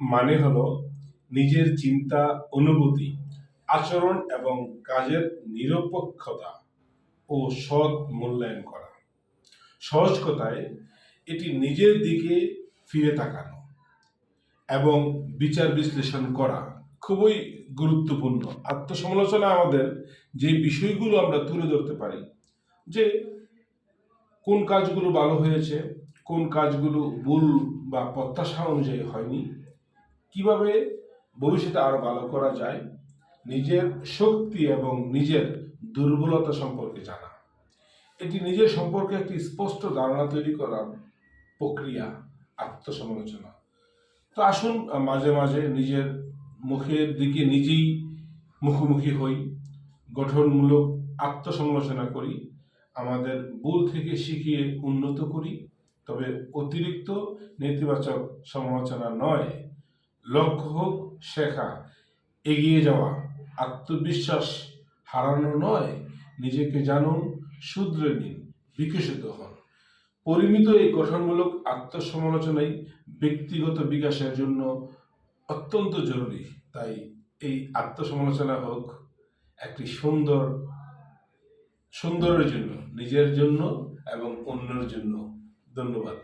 মানে হলো নিজের চিন্তা, অনুভূতি, আচরণ এবং কাজের নিরপেক্ষতা ও সৎ মূল্যায়ন করা। সহজ কথায়, এটি নিজের দিকে ফিরে তাকানো এবং বিচার বিশ্লেষণ করা খুবই গুরুত্বপূর্ণ। আত্মসমালোচনা আমাদের যে বিষয়গুলো আমরা তুলে ধরতে পারি, যে কোন কাজগুলো ভালো হয়েছে কোন কাজগুলো ভুল বা প্রত্যাশা অনুযায়ী হয়নি? কীভাবে ভবিষ্যতে আরও ভালো করা যায়? নিজের শক্তি এবং নিজের দুর্বলতা সম্পর্কে জানা। এটি নিজের সম্পর্কে একটি স্পষ্ট ধারণা তৈরি করার প্রক্রিয়া, আত্মসমালোচনা। তো আসুন মাঝে মাঝে নিজের মুখের দিকে নিজেই মুখোমুখি হই, গঠনমূলক আত্মসমালোচনা করি, আমাদের ভুল থেকে শিখিয়ে উন্নত করি তবে অতিরিক্ত নেতিবাচক সমালোচনা নয়। লক্ষ্য হোক, শেখা, এগিয়ে যাওয়া, আত্মবিশ্বাস হারানো নয়। নিজেকে জানুন, শুধরে নিন, বিকশিত হন। পরিমিত এই গঠনমূলক আত্মসমালোচনাই ব্যক্তিগত বিকাশের জন্য অত্যন্ত জরুরি। তাই এই আত্মসমালোচনা হোক একটি সুন্দর, সুন্দরের জন্য, নিজের জন্য এবং অন্যের জন্য। ধন্যবাদ।